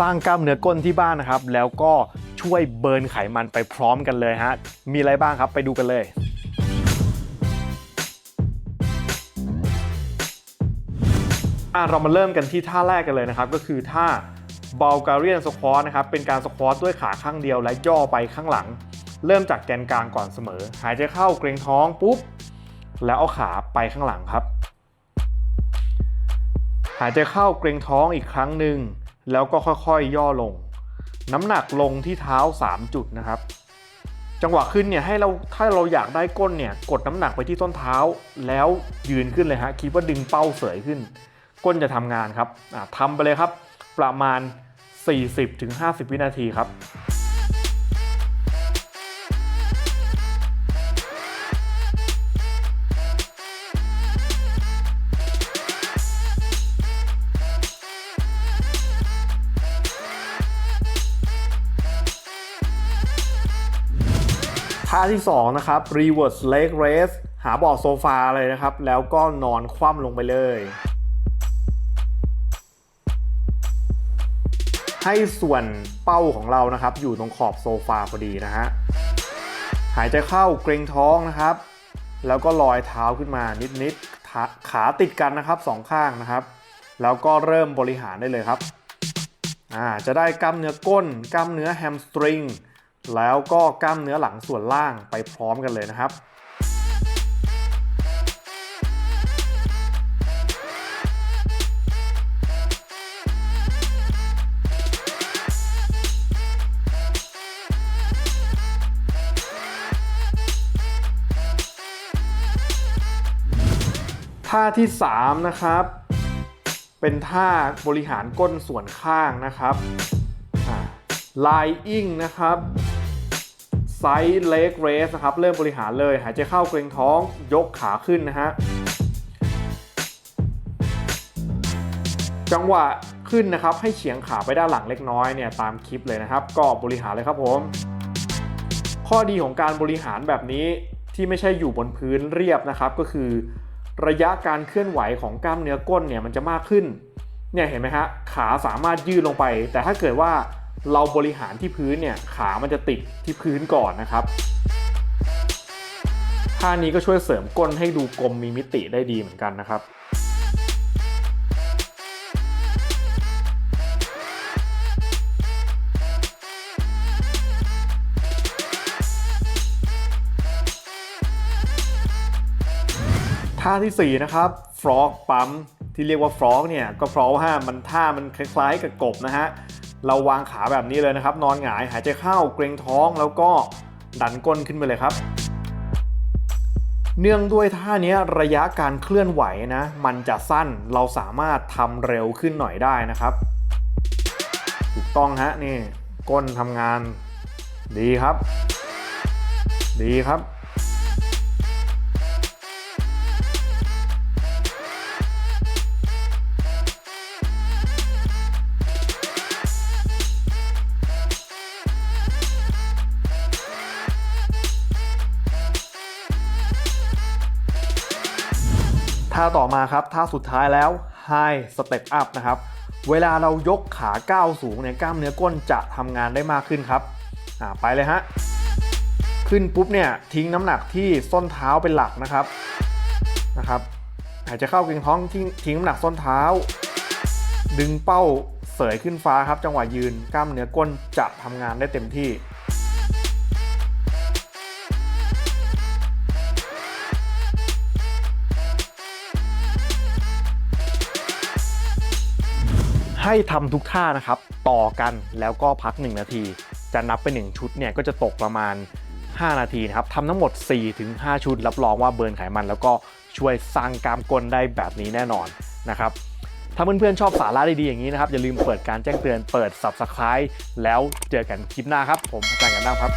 สร้างกล้ามเนื้อก้นที่บ้านนะครับ แล้วก็ช่วยเบิร์นไขมันไปพร้อมกันเลยฮะ มีอะไรบ้างครับไปดูกันเลยอะเรามาเริ่มกันที่ท่าแรกกันเลยนะครับ ก็คือท่า Bulgarian squat นะครับ เป็นการสควอตด้วยขาข้างเดียวและย่อไปข้างหลัง เริ่มจากแกนกลางก่อนเสมอ หายใจเข้าเกรงท้องปุ๊บ แล้วเอาขาไปข้างหลังครับ หายใจเข้าเกรงท้องอีกครั้งหนึ่ง แล้วก็ค่อยๆย่อลง น้ำหนักลงที่เท้า 3 จุดนะครับ จังหวะขึ้นเนี่ยให้เราถ้าเราอยากได้ก้นเนี่ยกดน้ำหนักไปที่ต้นเท้า แล้วยืนขึ้นเลยฮะคิดว่าดึงเป้าเสยขึ้น ก้นจะทำงานครับทำไปเลยครับ ประมาณ 40-50 วินาทีครับาที่ 2 นะครับ reverse leg raise หาเบาะโซฟาเลยนะครับ แล้วก็นอนคว่ำลงไปเลย ให้ส่วนเป้าของเรานะครับ อยู่ตรงขอบโซฟาพอดีนะฮะ หายใจเข้าเกรงท้องนะครับ แล้วก็ลอยเท้าขึ้นมานิดๆขาขาติดกันนะครับสองข้างนะครับ แล้วก็เริ่มบริหารได้เลยครับอ่าจะได้กล้ามเนื้อก้น กล้ามเนื้อแฮมสตริง แล้วก็กล้ามเนื้อหลังส่วนล่างไปพร้อมกันเลยนะครับท่าที่ 3 นะครับ เป็นท่าบริหารก้นส่วนข้างนะครับ lying นะครับ side leg raise นะครับ เริ่มบริหารเลย หายใจเข้าเกรงท้องยกขาขึ้นนะฮะ จังหวะขึ้นนะครับ ให้เฉียงขาไปด้านหลังเล็กน้อยเนี่ยตามคลิปเลยนะครับ ก็บริหารเลยครับผม ข้อดีของการบริหารแบบนี้ที่ไม่ใช่อยู่บนพื้นเรียบนะครับ ก็คือ ระยะการเคลื่อนไหวของกล้ามเนื้อก้นเนี่ยมันจะมากขึ้นเนี่ยเห็นไหมฮะขาสามารถยืดลงไป แต่ถ้าเกิดว่า เราบริหารที่พื้นเนี่ยขามันจะติดที่พื้นก่อนนะครับท่านี้ก็ช่วยเสริมก้นให้ดูกลมมีมิติได้ดีเหมือนกันนะครับ ท่าที่ 4 นะครับฟรอกปั๊มที่เรียกว่าฟรอกเนี่ยก็เพราะว่ามันท่ามันคล้ายๆกับกบนะฮะ เราวางขาแบบนี้เลยนะครับ นอนหงายหายใจเข้าเกรงท้องแล้วก็ดันก้นขึ้นไปเลยครับ เนื่องด้วยท่านี้ระยะการเคลื่อนไหวนะ มันจะสั้นเราสามารถทำเร็วขึ้นหน่อยได้นะครับ ถูกต้องฮะนี่ก้นทำงาน ดีครับ ดีครับ ท่าต่อมาครับท่าสุดท้ายแล้ว High Step Up นะครับ เวลาเรายกขาก้าวสูงเนี่ยกล้ามเนื้อก้นจะทำงานได้มากขึ้นครับอ่าไปเลยฮะขึ้นปุ๊บเนี่ยทิ้งน้ำหนักที่ส้นเท้าเป็นหลักนะครับนะครับหายใจเข้าเกรงท้องทิ้งทิ้งน้ำหนักส้นเท้า ดึงเป้าเสยขึ้นฟ้าครับ จังหวะยืนกล้ามเนื้อก้นจะทำงานได้เต็มที่ ให้ทำทุกท่านะครับ ต่อกันแล้วก็พัก 1 นาที จะนับไป 1 ชุดเนี่ยก็จะตกประมาณ 5 นาทีนะครับทำทั้งหมด 4-5 ชุด รับรองว่าเบิร์นไขมัน แล้วก็ช่วยสร้างกล้ามก้นได้แบบนี้แน่นอนนะครับถ้าเพื่อนๆชอบสาระดีๆอย่างนี้นะครับ อย่าลืมเปิดการแจ้งเตือนเปิด Subscribe แล้วเจอกันคลิปหน้าครับ ผมอาจารย์กันดั้งครับ